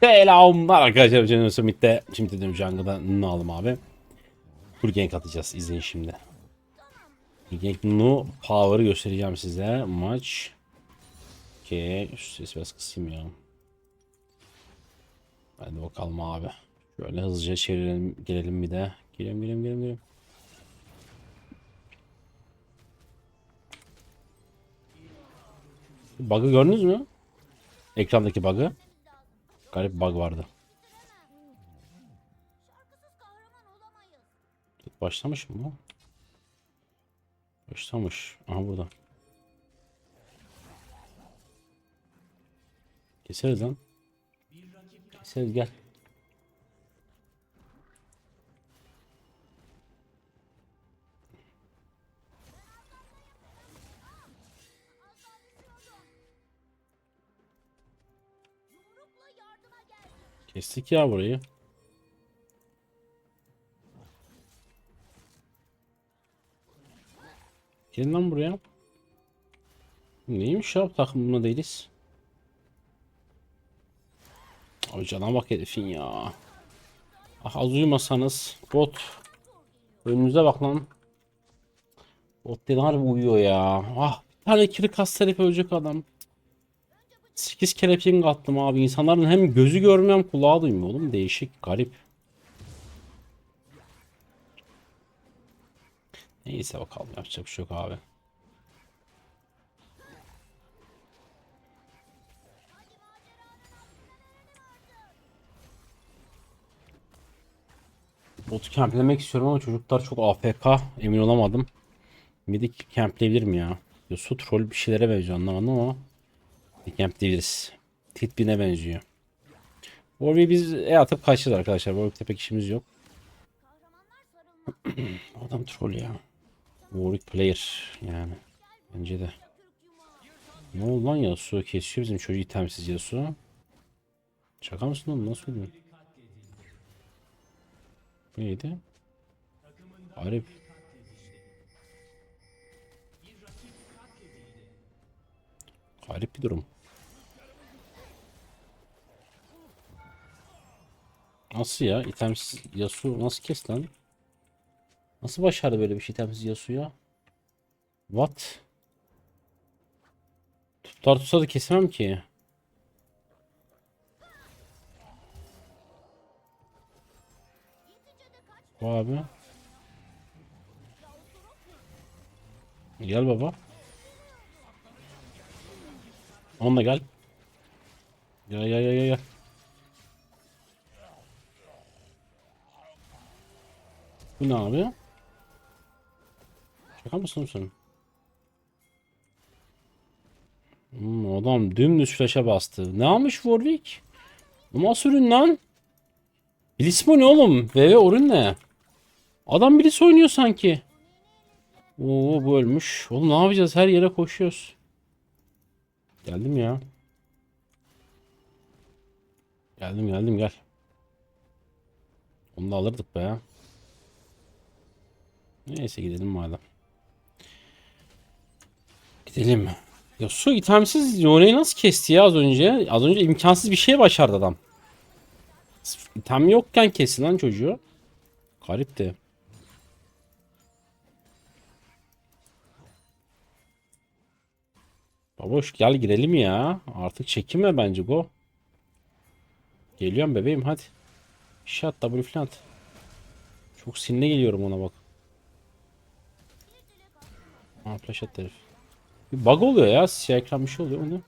Selamlar arkadaşlar. Canım Summit'te. Şimdi dedim Jungle'da ne alalım abi. Full gank atacağız. İzleyin şimdi. Full gank nu power'ı göstereceğim size. Maç. Okey. Şu sesi biraz kısayım ya. Hadi bakalım abi. Şöyle hızlıca çevirelim. Gelelim bir de. Gelelim gelelim gelelim. gelelim. Bug'ı gördünüz mü? Ekrandaki bug'ı. Garip bug vardı. Başlamış mı bu? Başlamış. Aha burada. Keseriz lan. Keseriz gel. Kestik ya burayı. Gelin lan buraya. Neymiş ya bu takımına değiliz. Abi cana bak herifin ya. Ah az uyumasanız bot. Önünüze bak lan. Bot dedi harbi uyuyor ya. Ah bir tane kiri kas herif ölecek adam. 8 kere ping attım abi. İnsanların hem gözü görmüyor hem kulağı duymuyor oğlum. Değişik, garip. Neyse bakalım yapacak bir şey yok abi. Botu camplemek istiyorum ama çocuklar çok AFK. Emin olamadım. Midik campleyebilir mi ya su troll bir şeylere benziyor anlamadım ama. Camp diyebiliriz. Titbin'e benziyor. Warwick'i biz E atıp kaçacağız arkadaşlar. Warwick'te pek işimiz yok. Adam troll ya. Warwick player yani. Bence de. Ne oldu lan Yasuo kesiyor bizim çocuğu itemsiz Yasuo. Şaka mısın oğlum nasıl oluyor? Neydi? Garip. Garip bir durum. Nasıl ya? İtemsiz Yasuo nasıl kes lan? Nasıl başardı böyle bir şey itemsiz Yasuo ya? What? Tutar tutsa da kesemem ki. Abi. Gel baba. Onunla gel. Gel gel gel gel. Bu ne abi? Şaka mısın sen? Hmm, adam dümdüz flash'a bastı. Ne almış Warwick? Bu nasıl ürün lan? Bilis mi ne oğlum? VV ürün ne? Adam Bilis oynuyor sanki. Oo bu ölmüş. Oğlum ne yapacağız? Her yere koşuyoruz. Geldim ya. Geldim geldim gel. Onu da alırdık be ya. Neyse gidelim madem. Gidelim. Ya su itemsiz Yone'yi nasıl kesti ya az önce? Az önce imkansız bir şey başardı adam. İtem yokken kesti lan çocuğu. Garip de. Baboş gel girelim ya. Artık çekinme bence go. Geliyorum bebeğim hadi. Shot W falan at. Çok sinirli geliyorum ona bak. Ha herif. Bir bug oluyor ya. Siyah ekran bir şey oluyor onu.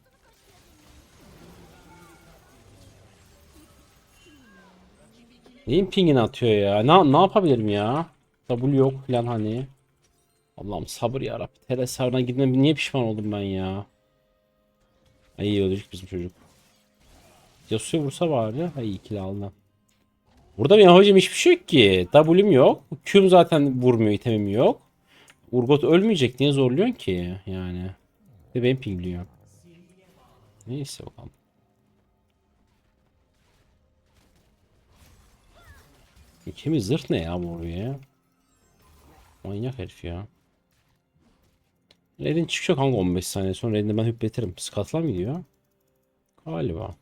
Neyin pingini atıyor ya? Ne, ne yapabilirim ya? W yok falan hani. Allah'ım sabır yarabbim. Teresarına gitmem niye pişman oldum ben ya? Ay ölecek bizim çocuk. Yasuo vursa bari. Ay ikili aldı. Burada benim hocam hiçbir şey yok ki. W'm yok. Q'm zaten vurmuyor. itemim yok. Urgot ölmeyecek. Niye zorluyorsun ki? Yani. Ve benim pingliyor. Neyse bakalım. İkimiz zırh ne ya bu ya? Manyak herif ya. Red'in çıkıyor kanka 15 saniye sonra Red'ini ben hüpletirim. Skatla mı gidiyor? Galiba.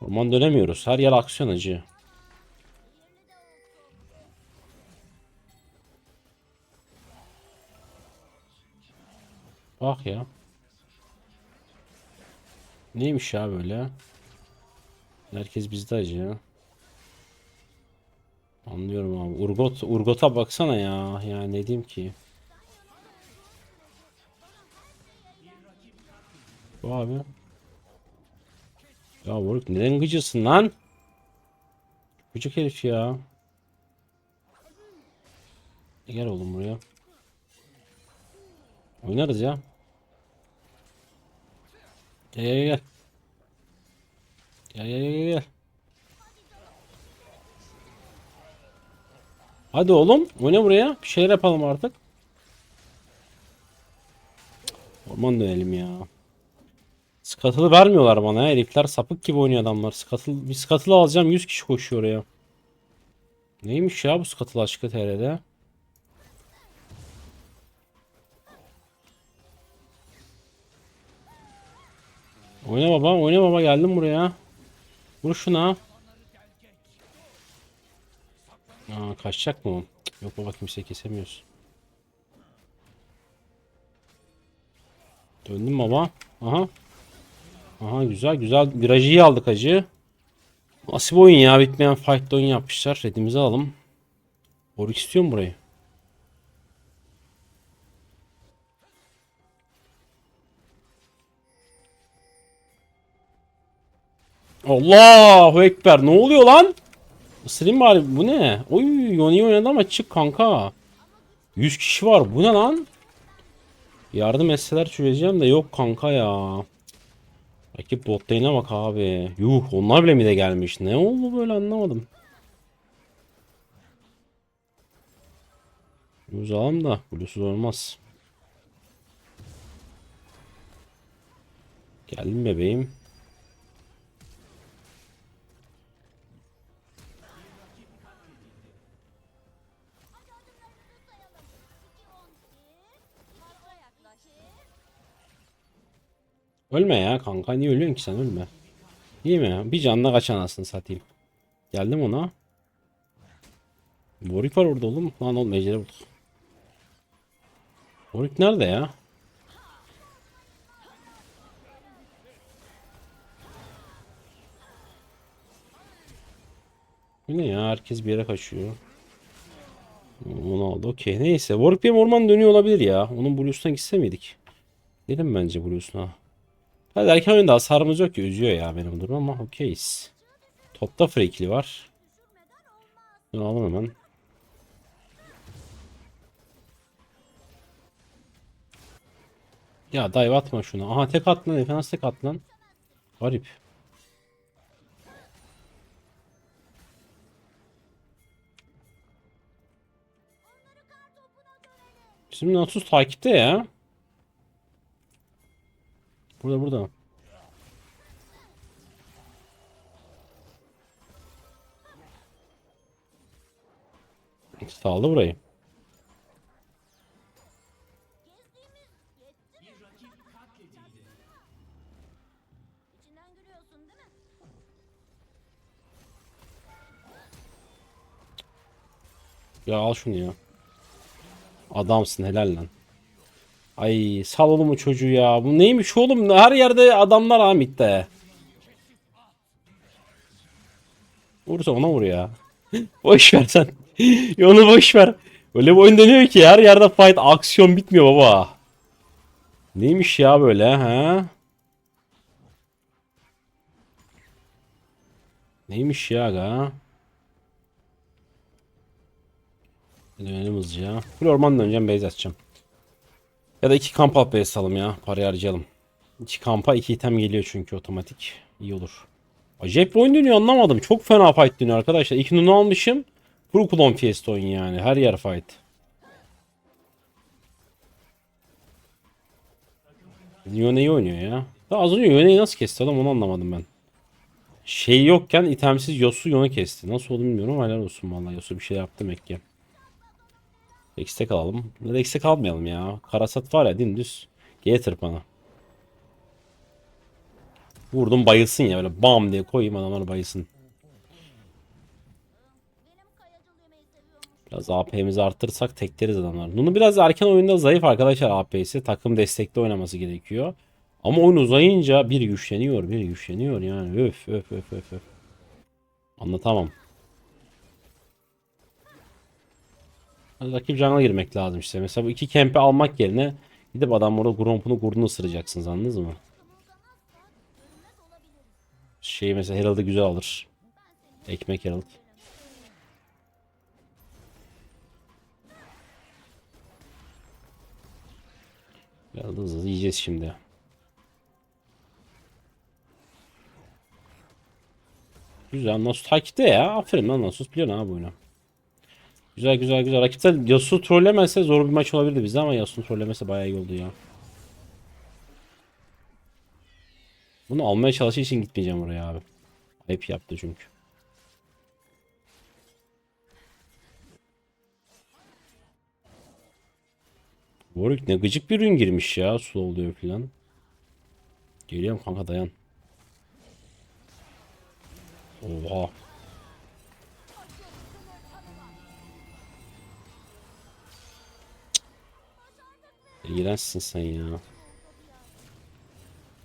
Orman dönemiyoruz. Her yer aksiyon acı. Bak ya. Neymiş ya böyle? Herkes bizde acı ya. Anlıyorum abi. Urgot, Urgot'a baksana ya. Ya ne diyeyim ki? Bu abi. Ya Warwick neden gıcırsın lan? Gıcık herif ya. Gel oğlum buraya. Oynarız ya. Gel gel gel. Gel gel gel gel. Hadi oğlum oyna buraya. Bir şeyler yapalım artık. Orman dönelim ya. Skatılı vermiyorlar bana ya. Herifler sapık gibi oynuyor adamlar. Skatıl, bir skatılı alacağım 100 kişi koşuyor oraya. Neymiş ya bu skatılı aşkı TR'de? Oyna baba, oyna baba geldim buraya. Vur şuna. Aa, kaçacak mı? Cık, Yok baba kimseyi kesemiyoruz. Döndüm baba. Aha. Aha güzel güzel. Virajı iyi aldık acı. Bir oyun ya? Bitmeyen fight oyun yapmışlar. Redimizi alalım. Borik istiyorum burayı. Allahu Ekber. Ne oluyor lan? Isırayım bari. Bu ne? Oy Yoni oynadı ama çık kanka. 100 kişi var. Bu ne lan? Yardım etseler çözeceğim de yok kanka ya. Rakip bot lane'e bak abi. Yuh onlar bile mi de gelmiş. Ne oldu böyle anlamadım. Alalım da bluesuz olmaz. Geldim bebeğim. Ölme ya kanka. Niye ölüyorsun ki sen ölme. İyi mi? Bir canla kaç anasını satayım. Geldim ona. Warwick var orada oğlum. Lan oğlum ejderi bulduk. Warwick nerede ya? Bu ne ya? Herkes bir yere kaçıyor. Onu aldı. Okey. Neyse. Warwick benim orman dönüyor olabilir ya. Onun Blues'una gitse miydik? Gidelim bence Blues'una. Hadi erken oyunda hasarımız yok ki. Üzüyor ya benim durum ama okeyiz. Topta freakli var. Bunu alalım hemen. Ya dive atma şunu. Aha tek at lan. Efendim tek at lan. Garip. Bizim Nasus takipte ya. Burada burada. Saldı burayı. Ya al şunu ya. Adamsın helal lan. Ay sal oğlum o çocuğu ya. Bu neymiş oğlum? Her yerde adamlar Hamit'te. Vursa ona vur ya. boş ver sen. Onu boş ver. Öyle bir oyun dönüyor ki her yerde fight aksiyon bitmiyor baba. Neymiş ya böyle ha? Neymiş ya aga? Dönelim hızlıca. Full orman döneceğim base atacağım. Ya da iki kamp alıp base alalım ya. Parayı harcayalım. İki kampa iki item geliyor çünkü otomatik. İyi olur. Acayip bir oyun dönüyor anlamadım. Çok fena fight dönüyor arkadaşlar. İki nunu almışım. Full clone fiesta oyun yani. Her yer fight. Yone iyi oynuyor ya. Daha az önce Yone'yi nasıl kesti adam onu anlamadım ben. Şey yokken itemsiz Yosu Yon'u kesti. Nasıl oldu bilmiyorum helal olsun vallahi Yosu bir şey yaptı demek ki. Ekstek alalım. Ya da ekstek almayalım ya. Karasat var ya dümdüz. G tırpanı. Vurdum bayılsın ya böyle bam diye koyayım adamlar bayılsın. Biraz AP'mizi arttırırsak tekleriz adamlar. Nunu biraz erken oyunda zayıf arkadaşlar AP'si. Takım destekli oynaması gerekiyor. Ama oyun uzayınca bir güçleniyor, bir güçleniyor yani. Öf öf öf öf öf. Anlatamam. Rakip canına girmek lazım işte. Mesela bu iki kempe almak yerine gidip adam orada Gromp'unu gurdunu ısıracaksınız anladınız mı? Şey mesela Herald'ı güzel alır. Ekmek Herald. Biraz hızlı hızlı yiyeceğiz şimdi. Güzel Nasus takipte ya. Aferin lan Nasus biliyorsun abi oyunu. Güzel güzel güzel. Rakipler Yasuo trollemezse zor bir maç olabilirdi bize ama Yasuo trollemese bayağı iyi oldu ya. Bunu almaya çalıştığı için gitmeyeceğim oraya abi. Ayıp yaptı çünkü. Warwick ne gıcık bir ürün girmiş ya. Su oluyor filan. Geliyorum kanka dayan. Oha. İğrençsin sen ya.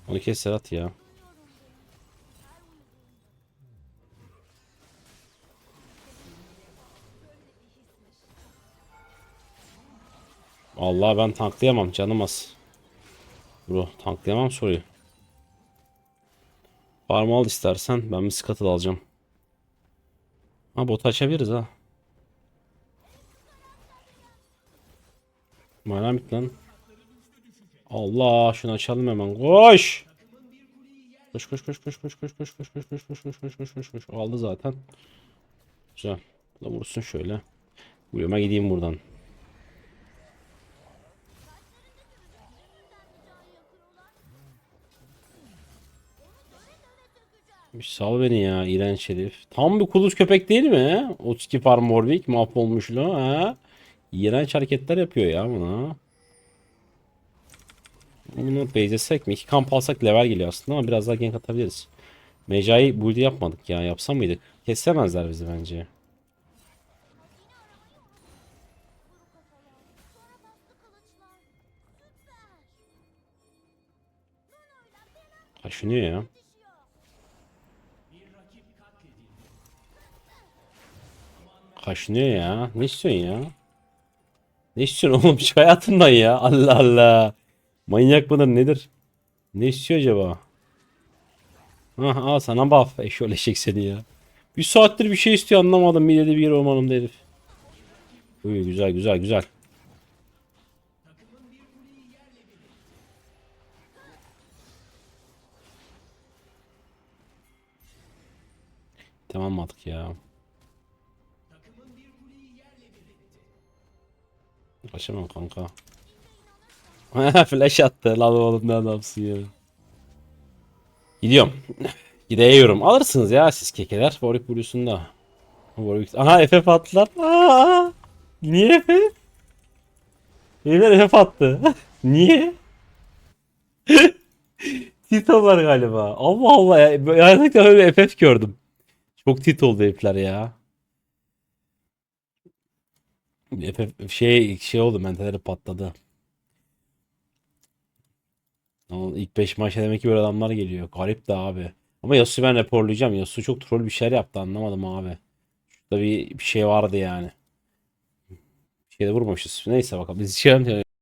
Onu kes Serhat ya. Vallahi ben tanklayamam canım az. Bro tanklayamam soruyu. Farm al istersen ben bir scuttle alacağım. Ha bot açabiliriz ha. Malamit lan. Allah şunu açalım hemen. Koş. Koş koş koş koş koş koş koş koş koş koş koş koş koş koş koş koş aldı zaten. Güzel. Bu da vursun şöyle. Uyuma gideyim buradan. Bir sal beni ya iğrenç herif. Tam bir kuluç köpek değil mi? 32 farm Warwick mahvolmuş lo ha. İğrenç hareketler yapıyor ya buna. Bunu base'lesek mi? İki kamp alsak level geliyor aslında ama biraz daha gank atabiliriz. Mecai build yapmadık ya. Yapsam mıydık? Kesemezler bizi bence. Kaşınıyor ya. Kaşınıyor ya. Ne istiyorsun ya? Ne istiyorsun oğlum şu hayatından ya? Allah Allah. Manyak mıdır nedir? Ne istiyor acaba? Ah al sana buff. Eşol eşek seni ya. Bir saattir bir şey istiyor anlamadım. Midede bir yer olmanım herif. Uy güzel güzel güzel. Tamam attık ya. Kaçamam kanka. Flash attı. Lan oğlum ne adamsın ya. Gidiyorum. Gidiyorum. Alırsınız ya siz kekeler. Warwick Blues'un da. Warwick. Aha FF attılar. Aa! Niye FF? Beyler FF attı. Niye? Tito'lar galiba. Allah Allah ya. Gerçekten öyle FF gördüm. Çok tit oldu herifler ya. FF şey şey oldu mentalleri patladı. Ama ilk 5 maçta demek ki böyle adamlar geliyor. Garip de abi. Ama Yasuo'yu ben raporlayacağım. Yasuo çok troll bir şeyler yaptı anlamadım abi. Şurada bir, bir şey vardı yani. Bir şey de vurmamışız. Neyse bakalım biz şey